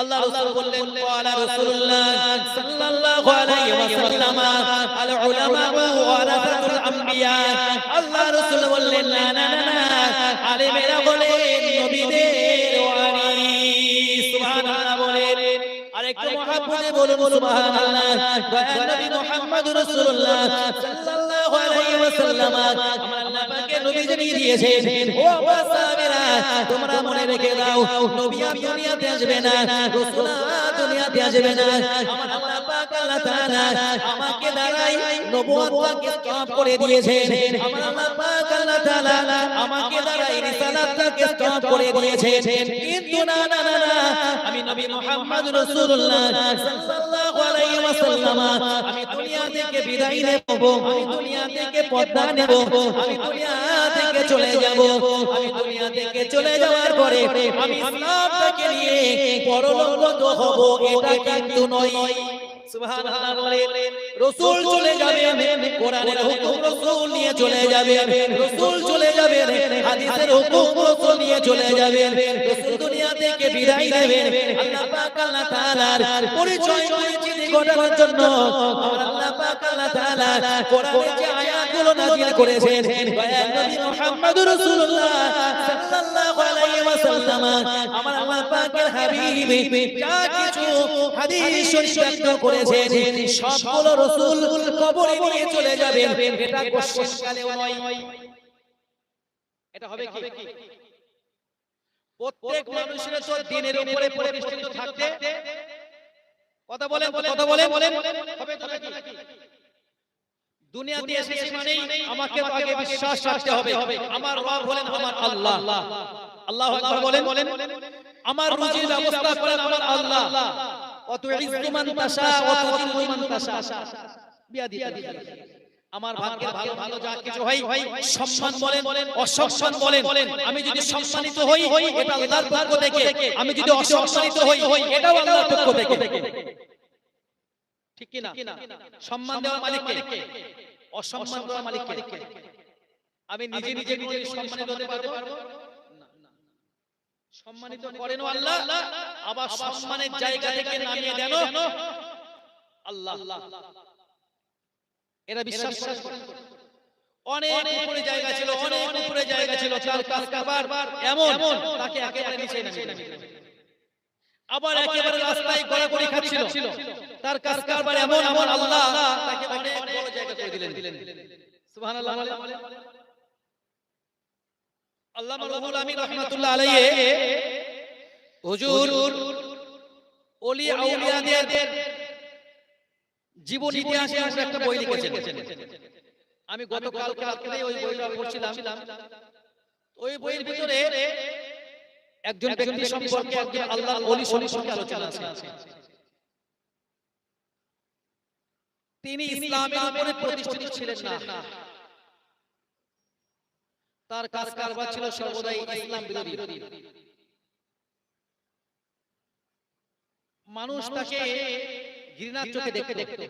আল্লাহ রাসূল বললেন ক্বালা রাসূলুল্লাহ সাল্লাল্লাহু আলাইহি ওয়াসাল্লাম আল উলামা ওয়ারাসাতুল আম্বিয়া. আল্লাহ রাসূল বললেন না না না আলেমেরা বলেন নবীদের ওয়ারিস সুবহানাল্লাহ বলেন। আরেকটু মহাব্বতে বলুন সুবহানাল্লাহ দয়াল নবী মুহাম্মদ রাসূলুল্লাহ সাল্লাল্লাহু আলাইহি ওয়াসাল্লাম আমার আল্লাহ পাকের নবী জানিয়ে দিয়েছেন ও সাহাবীরা তোমরা মনে রেখে দাও নবী দুনিয়াতে আসবে না রাসূল দুনিয়াতে আসবে না। আমার আল্লাহ আল্লাহ তাআলা আমাকে দ্বারাই নবুয়তকে স্টপ করে দিয়েছেন। আমার আল্লাহ পাক আল্লাহ তাআলা আমাকে দ্বারাই রিসালাতকে স্টপ করে দিয়েছেন। কিন্তু না না না আমি নবী মুহাম্মদ রাসূলুল্লাহ সাল্লাল্লাহু আলাইহি ওয়াসাল্লাম আমি দুনিয়া থেকে বিদায় নেব আমি দুনিয়া থেকে পর্দা নেব আমি দুনিয়া থেকে চলে যাব আমি দুনিয়া থেকে চলে যাওয়ার পরে আমি ইসলামটাকে নিয়ে পরলোক হব এটা কিন্তু নয়। সুবহানাল্লাহ বলেন। রাসূল চলে যাবেন কোরআনের হুকুম রাসূল নিয়ে চলে যাবেন রাসূল চলে যাবেন হাদিসের হুকুম রাসূল নিয়ে চলে যাবেন রাসূল দুনিয়া থেকে বিদায় নেবেন আল্লাহ পাক আল্লাহ তাআলার পরিচয় পরিচিতি ঘটানোর জন্য আমার আল্লাহ পাক আল্লাহ তাআলা কোরআনে যে আয়াতগুলো নাযিল করেছেন নবী মুহাম্মদুর রাসূলুল্লাহ সাল্লাল্লাহু আলাইহি ওয়াসাল্লাম আমার আল্লাহ পাকের হাবিব যা কিছু হাদিস শরীফ ব্যক্ত করেছেন সবগুলো রাসূল কবরে নিয়ে চলে যাবেন। এটা কোশ্চেনকালেও নয়। এটা হবে কি? প্রত্যেক মানুষের তো দিনের উপরে প্রতিষ্ঠিত থাকতে কথা বলেন কথা বলেন বলেন। হবে তো নাকি? দুনিয়াতে এসেছি মানেই আমাকে আগে বিশ্বাস রাখতে হবে। আমার রব হলেন আমার আল্লাহ। আল্লাহু। আকবার বলেন আমার রুজির ব্যবস্থা করেন আমার আল্লাহ। আমার ভাগ্যের ভালো ভালো যা কিছু হয় সম্মান বলেন অসম্মান বলেন। আমি যদি সম্মানিত হই এটা আল্লাহর পক্ষ থেকে আমি যদি অসম্মানিত হই হই এটাও আল্লাহর পক্ষ থেকে ঠিক কি না সম্মান দেওয়ার মালিক কে অসম্মান দেওয়ার মালিক কে আমি নিজে নিজে নিজে সম্মানিত হতে পারব। সম্মানিত করেন আল্লাহ? আবার সম্মানের জায়গা থেকে নামিয়ে দেন। আল্লাহ। এরা বিশ্বাস করে। অনেক উপরে জায়গা ছিল অনেক উপরে জায়গা ছিল। এমন। তাকে একেবারে নিচে নামিয়ে আবার একেবারে রাস্তায় গড়াগড়ি খাচ্ছিল। তার কাজ কারবার এমন এমন আল্লাহ তাকে অনেক বড় জায়গা করে দিলেন। সুবহানাল্লাহ। আল্লাহ রব্বুল আমিন রাহমাতুল্লাহ আলাইহি হুজুর ওলি আউলিয়াদের জীবন ইতিহাসে একটা বই লিখেছেন আমি গতকাল ওই বইটা পড়ছিলাম। ওই বইয়ের ভিতরে একজন ব্যক্তি সম্পর্কে একজন আল্লাহর ওলি সম্পর্কে আলোচনা আছে। তিনি ইসলামের উপরে প্রতিষ্ঠিত ছিলেন না। তার কাজ কারবার ছিল সর্বদাই ইসলাম বিরোধী। মানুষ তাকে ঘৃণার চোখে দেখতে। দেখতে।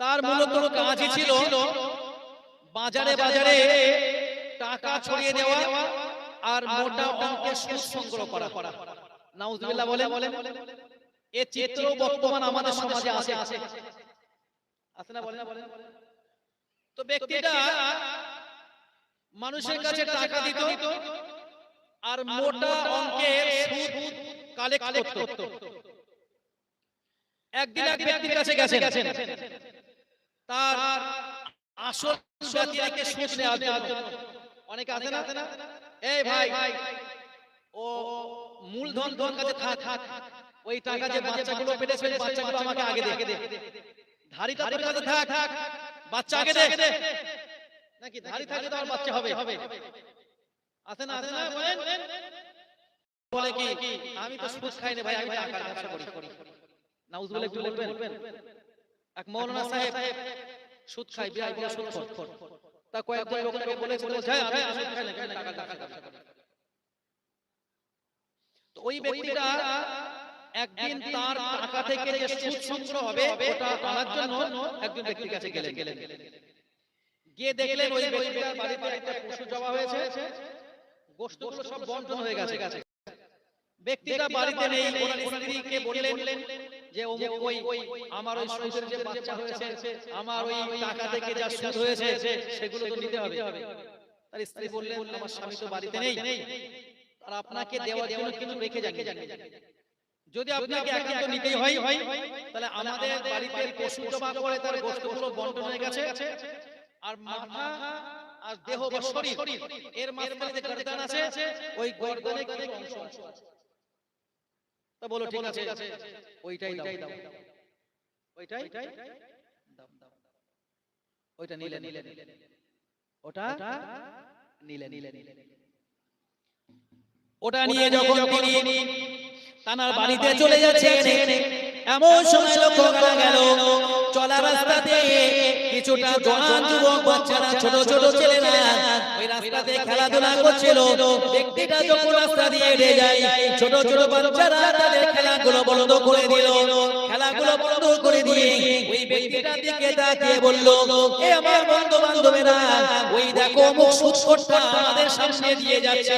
তার মূলত কাজই ছিল বাজারে বাজারে টাকা ছড়িয়ে দেওয়া আর মোটা অঙ্কের সুদ সংগ্রহ করা। নাউজুবিল্লাহ বলে বলে এ চিত্র বর্তমান আমাদের সমাজে আছে। আছে। আছে না বলে তো ব্যক্তিটা মানুষের কাছে টাকা দিত আর মোটা অঙ্কের সুদ কালেক্ট করত। একদিন এক ব্যক্তির কাছে গেছেন। তার আসল ব্যক্তিকে সুদ নেওয়ার জন্য। অনেকে আছে না? এই ভাই ও মূলধন তোর কাছে থাক। থাক। ওই টাকা যে বাচ্চাগুলো পেটেছে বাচ্চাগুলো আমাকে আগে দে। ধারিটা তোর কাছে থাক। থাক। বাচ্চা আগে দে। নাকি ধারি থাকে তো আর বাচ্চা হবে? আছে না আছে না? বলেন। বলে কি আমি তো সুদ খাই না ভাই আমি টাকার ব্যবসা করি। নাউজুবিল্লাহ একটু বলবেন? এক মৌলানা সাহেব সুদ খাই সুদ খোর। তা কয়েকজন লোকটাকে বলেছিল যে আমি সুদ খাই না আমি ব্যবসা করি? তো ওই ব্যক্তিটা একদিন তার টাকা থেকে যে সুদ সংগ্রহ হবে ওটা আনার জন্য একজন ব্যক্তির কাছে গেলেন। গেলেন। গিয়ে দেখলেন ওই ব্যক্তিটার বাড়িতে একটা পশু জবা হয়েছে। গোশতগুলো সব বন্টন হয়ে গেছে। ব্যক্তিটা বাড়িতে নেই ওনার স্ত্রীকে বললেন যে ওই আমার ওই সুদের যে বাচ্চা হয়েছে আমার ওই টাকা থেকে যা সুদ হয়েছে সেগুলো তো নিতে হবে। তার স্ত্রী বললেন আমার স্বামী তো বাড়িতে নেই। আর আপনাকে দেওয়ার জন্য কিছু রেখে যান যদি আপনাকে একান্ত নিতেই হয় তাহলে আমাদের বাড়িতে পশু জমা করে তার বন্টন হয়ে গেছে। আর মাথা আর দেহ বা শরীর এর মাঝখানে যে গর্দান আছে ওই গর্দানে অংশ আছে তা বলো ঠিক আছে। ওইটাই দাও ওইটাই দাও। ওইটা নিলে নিলে ওটা নিলে নিলে নিলে ওটা নিয়ে যখন তিনি তানার বাড়িতে চলে যাচ্ছেন এমন সময় লক্ষ্য করা গেল চলা রাস্তাতে কিছুটা জওয়ান যুবক বাচ্চারা ছোট ছোট ছেলেরা খেলাধুলা করছিল, ব্যক্তিটা যখন রাস্তা দিয়ে হেঁটে যায়, ছোট ছোট বাচ্চারা তাদের খেলাগুলো বন্ধ করে দিল। খেলাগুলো বন্ধ করে দিয়ে ওই ব্যক্তিটার দিকে তাকিয়ে বলল, এ আমার বন্ধু বান্ধবেরা ওই দেখো মুখ আমাদের সামনে দিয়ে যাচ্ছে।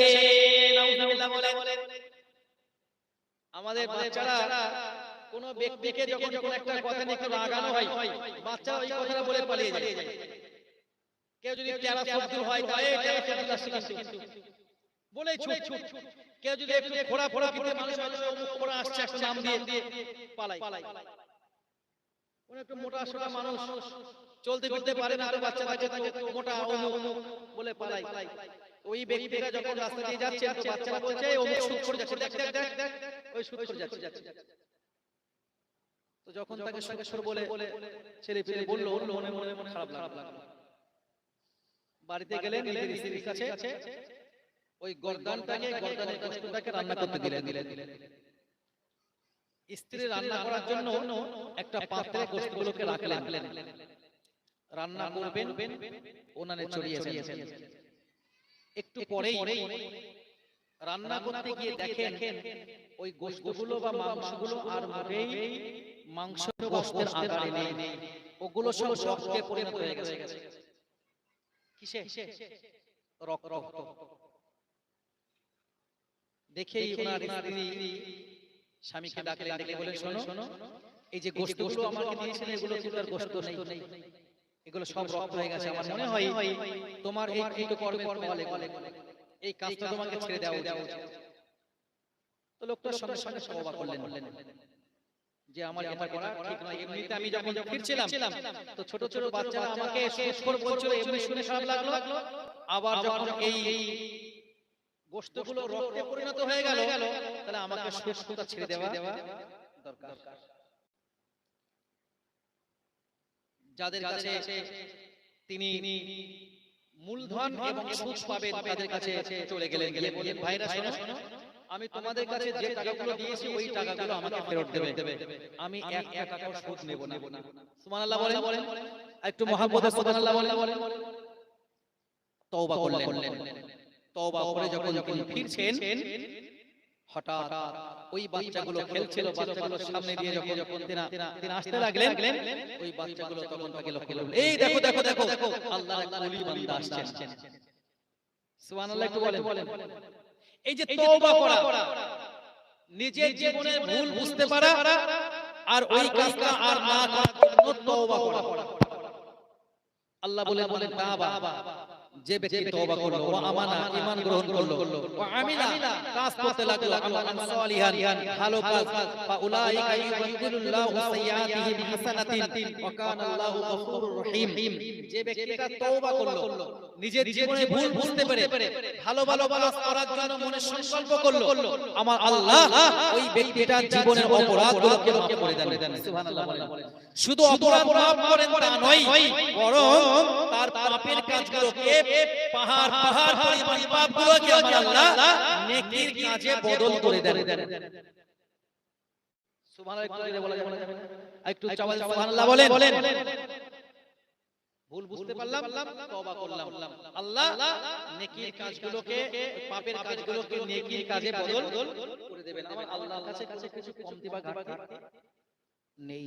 আমাদের বাচ্চারা, কোন ব্যক্তিকে যখন কোন একটা কথা নিয়ে রাগানো হয়, বাচ্চা ওই কথাটা বলে পালিয়ে যায়। কেউ যদি তেরা সবদুল হয় তাই তেরা সবদুল আসছে বলে ছুট। ছুট। কেউ যদি একটু ফোড়া মানুষ মানুষ অমুক আসছে একটা নাম দিয়ে পালাই। কোন একটু মোটা সোটা মানুষ। চলতে ফিরতে পারে না বাচ্চা কাছে মোটা অমুক অমুক বলে পালাই। ওই ব্যক্তিটা যখন রাস্তা দিয়ে যাচ্ছে বাচ্চারা বলছে "এই অমুক সুদ করে যাচ্ছে দেখ দেখ দেখ দেখ ওই সুদ করে যাচ্ছে। তো যখন তাকে সঙ্গে বলে ছেলে পেলে বলল মনে মনে মনে খারাপ লাগল বাড়িতে গেলেন নিজের স্ত্রীর কাছে ওই গর্দানটাকে গর্দানের গোশতটাকে রান্না করতে দিলেন। দিলেন। স্ত্রী রান্না করার জন্য একটা পাত্রে রাখলেন। রান্না করবেন ওনানে চড়িয়েছেন। একটু পরেই রান্না করতে গিয়ে দেখেন ওই গোশতগুলো বা মাংসগুলো আর মোটেই মাংস আকারে নেই। ওগুলো সব পরিণত হয়ে গেছে। কিসে রক্ত রক্ত। দেখেই ওনার স্ত্রী স্বামীকে ডাকলেন ডেকে বলেন শোনো এই যে গোশতগুলো আমাকে দিয়েছেন এগুলো কিন্তু আর গোশত নেই। এগুলো সব রক্ত হয়ে গেছে। আমার মনে হয় তোমার এই কৃত কর্মের ফলে এই কাজটা তোমাকে ছেড়ে দেওয়া উচিত। তো লোকটা সঙ্গে সঙ্গে তওবা করলেন। যে আমার এটা করা ঠিক নয়। এমনিতে আমি যখন ফিরছিলাম তো ছোট ছোট বাচ্চারা আমাকে শেষ করে বলছিল এমনি শুনে খারাপ লাগল। আবার যখন এই গোশতগুলো রক্তে পরিণত হয়ে গেল তাহলে আমাকে ছেড়ে দেওয়া দরকার। যাদের কাছে তিনি মূলধন এবং সুদ পাবেন তাদের কাছে চলে গেলেন। গেলে ভাইরা শোনো আমি তোমাদের কাছে যে টাকাগুলো দিয়েছি ওই টাকাগুলো আমাকে ফেরত দেবে। আমি এক টাকাও সুদ নেব না। সুবহানাল্লাহ বলেন। বলেন। একটু মহাব্বতে সুবহানাল্লাহ বলেন। তওবা করলেন। তওবা করে যখন তিনি ফিরছেন হঠাৎ ওই বাচ্চাগুলো খেলছিল বাচ্চাগুলোর সামনে দিয়ে যখন যখন তিনি তিনি আসতে লাগলেন ওই বাচ্চাগুলো তখন তাকে লক্ষ্য করল এই দেখো দেখো দেখো আল্লাহর এক ওলি বান্দা আসছেন। সুবহানাল্লাহ একটু বলেন। এই যে তওবা করা নিজের জীবনের ভুল বুঝতে পারা আর ওই কাজটা আর না করার জন্য তওবা করা। আল্লাহ বলে বলে তাওবা যে ব্যক্তি তওবা করল ওয়া আমানা ঈমান গ্রহণ করল ওয়া আমিলা কাজ করতে লাগল আমালান সালিহান ভালো কাজ ফা উলাইকা ইউবাদদিলুল্লাহু সাইয়্যাতিহিম হাসানাতিন ওয়া কানা আল্লাহু গফুরুর রহিম। যে ব্যক্তিটা তওবা করল নিজের জীবনে ভুল বুঝতে পেরে ভালো ভালো কাজ করার জন্য মনে সংকল্প করল আমার আল্লাহ ওই ব্যক্তিটার জীবনের অপরাধগুলোকে মাফ করে দেন। সুবহানাল্লাহ শুধু অপরাধ মাফ করেন তা নয় বরং তার পাপের কাজগুলোকে পাহাড় পাহাড় পরিমাণ পাপগুলোকে আমার আল্লাহ নেকির কাজে বদল করে দেন। সুবহানাল্লাহ একটু বলা যাবে না? একটু চাওয়াল সুবহানাল্লাহ বলেন। ভুল বুঝতে পারলাম? তওবা করলাম। আল্লাহ নেকির কাজগুলোকে পাপের কাজগুলোকে নেকির কাজে বদল করে দেবেন। আমার আল্লাহর কাছে কাছে কমতি বা ঘাটতি নেই।